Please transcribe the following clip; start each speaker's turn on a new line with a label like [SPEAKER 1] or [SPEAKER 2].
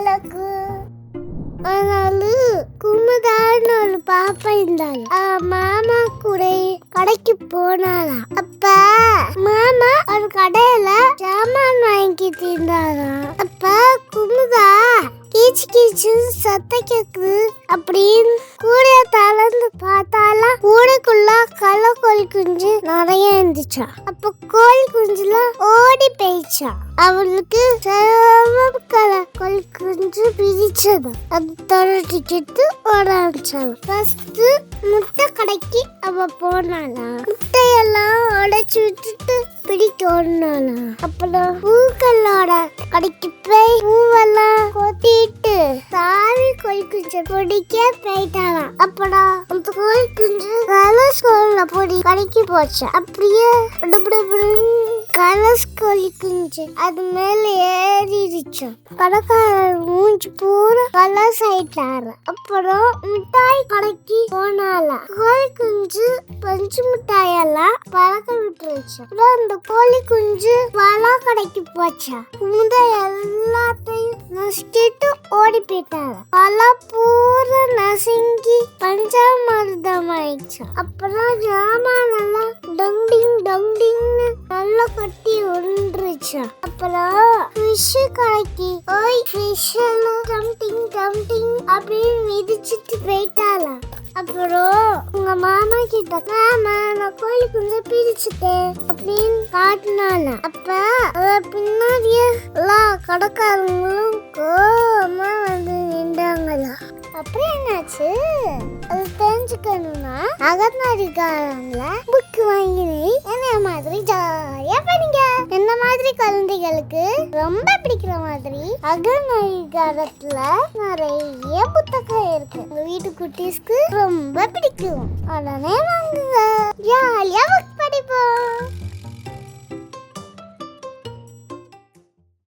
[SPEAKER 1] அழகு ஆனாலும் குமுதான்னு ஒரு பாப்பா இருந்தாள். மாமா கூட கடைக்கு போனாராம் அப்ப மாமா ஒரு கடையில சாமான் வாங்கிட்டு இருந்தாராம் அப்ப குமுதா கீச்சு கீச்சு சத்த கேக்குது. அப்படின்னு கூட தளர்ந்து பார்த்தாலாம் கூடைக்குள்ள கள்ள கொல் குஞ்சு இருந்துச்சா அப்ப கோழி குஞ்சுல ஓடி போயிடுச்சா அவளுக்கு சிரமம் கலர் கோழி குஞ்சு பிரிச்சது அது தொடர்ச்சிக்கிட்டு ஓட ஆரம்பிச்சாங்க ஃபர்ஸ்ட் முட்டை கடைக்கு அவ போனாளா? முட்டையெல்லாம் உடைச்சு விட்டுட்டு பிடிக்க ஓடினாளா அப்புறம் பூக்களோட கடைக்கு போய் பூவெல்லாம் அப்படா அப்புறம் அந்த கோழி குஞ்சு கலர்ஸ் கோழில போடி கடைக்கு போச்சு. அப்படியே கலர்ஸ் கோழி குஞ்சு அது மேல ஏறிடுச்சு. கடைக்காரர் மூஞ்சி பூரா கலர்ஸ் ஆயிட்டாரு அப்புறம் மிட்டாய் கடைக்கு போனால கோழி குஞ்சு பஞ்சு மிட்டாயெல்லாம் பழக்க விட்டுருச்சு. அப்புறம் அந்த கோழி குஞ்சு பலா கடைக்கு போச்சா. இந்த எல்லாத்தையும் நசுக்கிட்டு ஓடி போயிட்டாங்க பலா பூரா நசுங்கி பஞ்சாமிர்தம் ஆயிடுச்சு அப்புறம் ஜாமா நல்லா டொங்டிங் டொங்டிங்னு நல்லா கட்டி ஒன்றுச்சு அப்புறம் ஃபிஷ் கலக்கி ஓய் ஃபிஷ் டம்டிங் டம்டிங் அப்படின்னு மிதிச்சிட்டு போயிட்டாலாம் அப்புறம் உங்க மாமா கிட்ட மாமா நான் கோழி குஞ்சு பிரிச்சுட்டேன் அப்படின்னு காட்டினால அப்ப பின்னாடியே எல்லா கடைக்காரங்களும் கோமா அப்புறம் என்னாச்சு? அது தெரிஞ்சுக்கணும்னா அகநாடிக்காரங்கள புக் வாங்கினே என்ன மாதிரி ஜாலியா படிங்க. என்ன மாதிரி குழந்தைகளுக்கு ரொம்ப பிடிக்கிற மாதிரி அகநாடிகாரத்துல நிறைய புத்தகம் இருக்கு. உங்க வீட்டு குட்டீஸ்க்கு ரொம்ப பிடிக்கும். உடனே வாங்குங்க. ஜாலியா புக் படிப்போம்.